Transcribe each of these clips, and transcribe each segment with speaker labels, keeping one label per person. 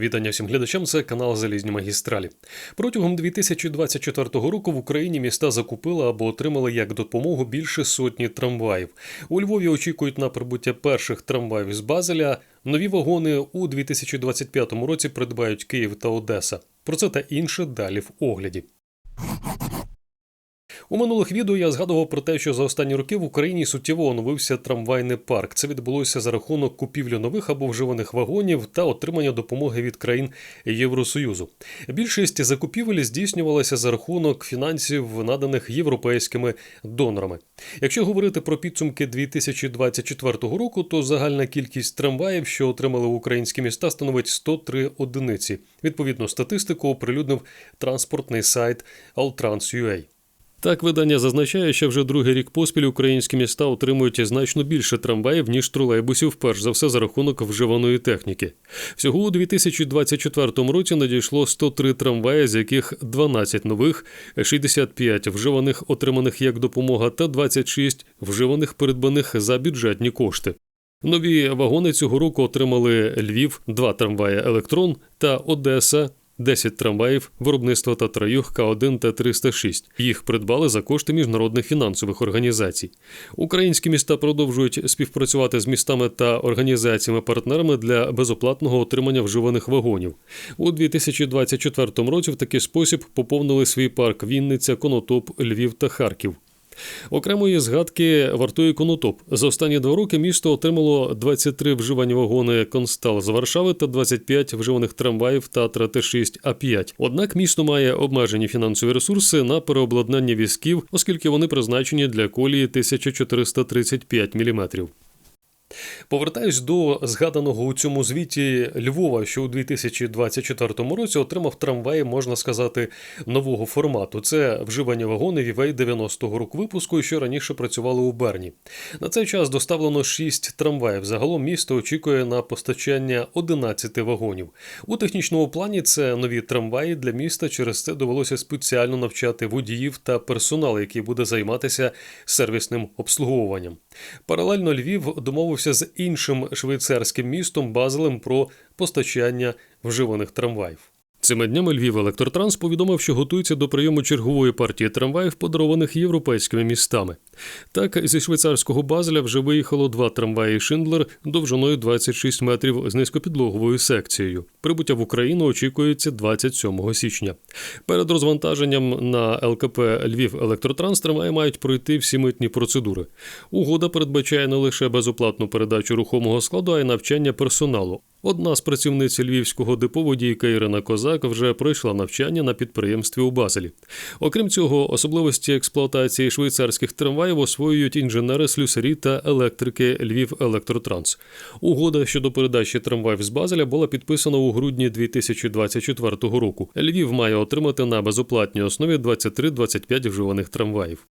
Speaker 1: Вітання всім глядачам. Це канал Залізні магістралі. Протягом 2024 року в Україні міста закупили або отримали як допомогу більше сотні трамваїв. У Львові очікують на прибуття перших трамваїв з Базеля. Нові вагони у 2025 році придбають Київ та Одеса. Про це та інше далі в огляді. У минулих відео я згадував про те, що за останні роки в Україні суттєво оновився трамвайний парк. Це відбулося за рахунок купівлі нових або вживаних вагонів та отримання допомоги від країн Євросоюзу. Більшість закупівель здійснювалася за рахунок фінансів, наданих європейськими донорами. Якщо говорити про підсумки 2024 року, то загальна кількість трамваїв, що отримали українські міста, становить 103 одиниці. Відповідну статистику оприлюднив транспортний сайт Altrans.ua. Так, видання зазначає, що вже другий рік поспіль українські міста отримують значно більше трамваїв, ніж тролейбусів, перш за все за рахунок вживаної техніки. Всього у 2024 році надійшло 103 трамваї, з яких 12 нових, 65 вживаних, отриманих як допомога, та 26 вживаних, придбаних за бюджетні кошти. Нові вагони цього року отримали Львів, два трамваї Електрон та Одеса 10 трамваїв виробництва Татраюх К1 та 306. Їх придбали за кошти міжнародних фінансових організацій. Українські міста продовжують співпрацювати з містами та організаціями-партнерами для безоплатного отримання вживаних вагонів. У 2024 році в такий спосіб поповнили свій парк Вінниця, Конотоп, Львів та Харків. Окремої згадки вартує конотоп. За останні два роки місто отримало 23 вживані вагони Констал з Варшави та 25 вживаних трамваїв Татра Т6 А5. Однак місто має обмежені фінансові ресурси на переобладнання візків, оскільки вони призначені для колії 1435 мм. Повертаюсь до згаданого у цьому звіті Львова, що у 2024 році отримав трамваї, можна сказати, нового формату. Це вживання вагонів Івей 90-го року випуску, що раніше працювали у Берні. На цей час доставлено 6 трамваїв. Загалом місто очікує на постачання 11 вагонів. У технічному плані це нові трамваї для міста. Через це довелося спеціально навчати водіїв та персонал, який буде займатися сервісним обслуговуванням. Паралельно Львів домовився з іншим швейцарським містом Базелем про постачання вживаних трамваїв. Цими днями Львів Електротранс повідомив, що готується до прийому чергової партії трамваїв, подарованих європейськими містами. Так, зі швейцарського Базеля вже виїхало два трамваї Шиндлер довжиною 26 метрів з низькопідлоговою секцією. Прибуття в Україну очікується 27 січня. Перед розвантаженням на ЛКП Львів Електротранс трамваї мають пройти всі митні процедури. Угода передбачає не лише безоплатну передачу рухомого складу, а й навчання персоналу. Одна з працівниць львівського депо водійка Ірина Козак вже пройшла навчання на підприємстві у Базелі. Окрім цього, особливості експлуатації швейцарських трамваїв освоюють інженери, слюсарі та електрики Львів Електротранс. Угода щодо передачі трамваїв з Базеля була підписана у грудні 2024 року. Львів має отримати на безоплатній основі 23-25 вживаних трамваїв.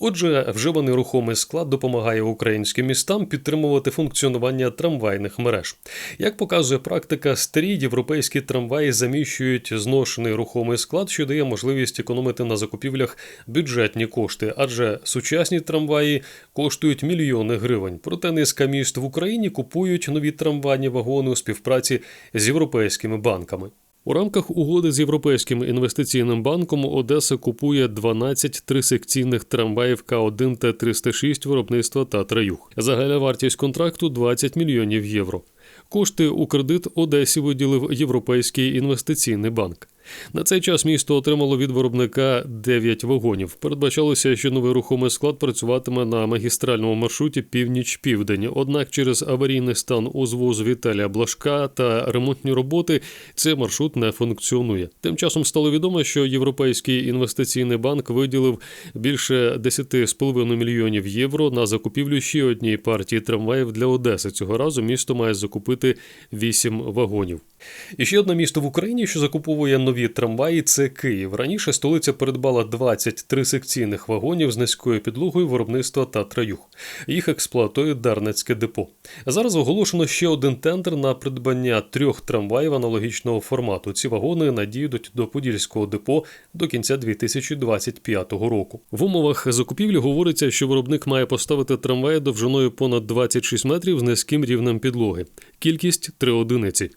Speaker 1: Отже, вживаний рухомий склад допомагає українським містам підтримувати функціонування трамвайних мереж. Як показує практика, старі європейські трамваї заміщують зношений рухомий склад, що дає можливість економити на закупівлях бюджетні кошти, адже сучасні трамваї коштують мільйони гривень. Проте низка міст в Україні купують нові трамвайні вагони у співпраці з європейськими банками. У рамках угоди з Європейським інвестиційним банком Одеса купує 12 трисекційних трамваїв К1 Т-306 виробництва Татра-Юг. Загальна вартість контракту 20 мільйонів євро. Кошти у кредит Одесі виділив Європейський інвестиційний банк. На цей час місто отримало від виробника 9 вагонів. Передбачалося, що новий рухомий склад працюватиме на магістральному маршруті північ-південь. Однак, через аварійний стан узвозу Віталія Блашка та ремонтні роботи цей маршрут не функціонує. Тим часом стало відомо, що Європейський інвестиційний банк виділив більше 10,5 мільйонів євро на закупівлю ще однієї партії трамваїв для Одеси. Цього разу місто має закупити 8 вагонів. І ще одне місто в Україні, що закуповує нові трамваї, це Київ. Раніше столиця передбала 23 секційних вагонів з низькою підлогою виробництва Татра-Юг. Їх експлуатує Дарницьке депо. Зараз оголошено ще один тендер на придбання трьох трамваїв аналогічного формату. Ці вагони надійдуть до Подільського депо до кінця 2025 року. В умовах закупівлі говориться, що виробник має поставити трамваї довжиною понад 26 метрів з низьким рівнем підлоги. Кількість три одиниці.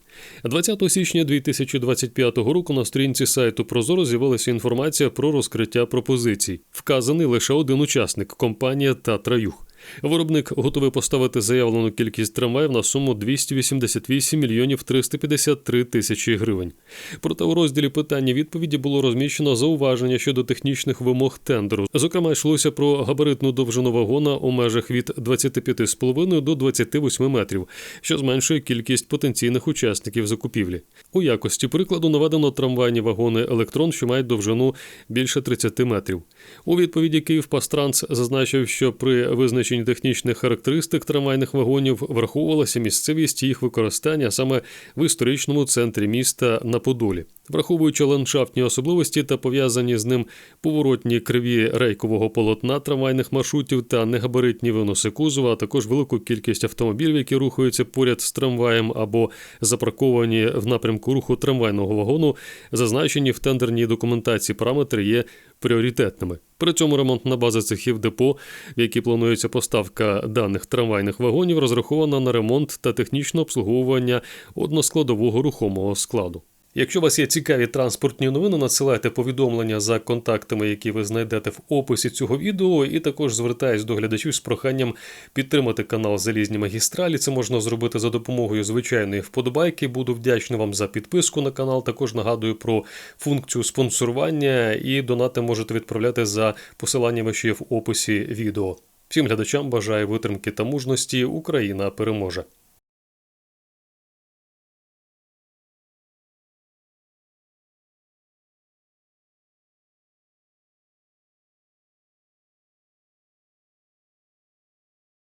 Speaker 1: 20 січня 2025 року на сторінці сайту Прозоро з'явилася інформація про розкриття пропозицій. Вказаний лише один учасник компанія Татраюх. Виробник готовий поставити заявлену кількість трамваїв на суму 288 мільйонів 353 тисячі гривень. Проте у розділі питання відповіді було розміщено зауваження щодо технічних вимог тендеру. Зокрема, йшлося про габаритну довжину вагона у межах від 25,5 до 28 метрів, що зменшує кількість потенційних учасників закупівлі. У якості прикладу наведено трамвайні вагони електрон, що мають довжину більше 30 метрів. У відповіді Київпастранс зазначив, що при визначенні технічних характеристик трамвайних вагонів враховувалася місцевість їх використання саме в історичному центрі міста на Подолі. Враховуючи ландшафтні особливості та пов'язані з ним поворотні криві рейкового полотна трамвайних маршрутів та негабаритні виноси кузова, а також велику кількість автомобілів, які рухаються поряд з трамваєм або запарковані в напрямку руху трамвайного вагону, зазначені в тендерній документації параметри є пріоритетними. При цьому ремонтна база цехів депо, в якій планується поставка даних трамвайних вагонів, розрахована на ремонт та технічне обслуговування односкладового рухомого складу. Якщо вас є цікаві транспортні новини, надсилайте повідомлення за контактами, які ви знайдете в описі цього відео, і також звертаюсь до глядачів з проханням підтримати канал Залізні магістралі. Це можна зробити за допомогою звичайної вподобайки. Буду вдячний вам за підписку на канал. Також нагадую про функцію спонсорування і донати можете відправляти за посиланнями, що є в описі відео. Всім глядачам бажаю витримки та мужності. Україна переможе.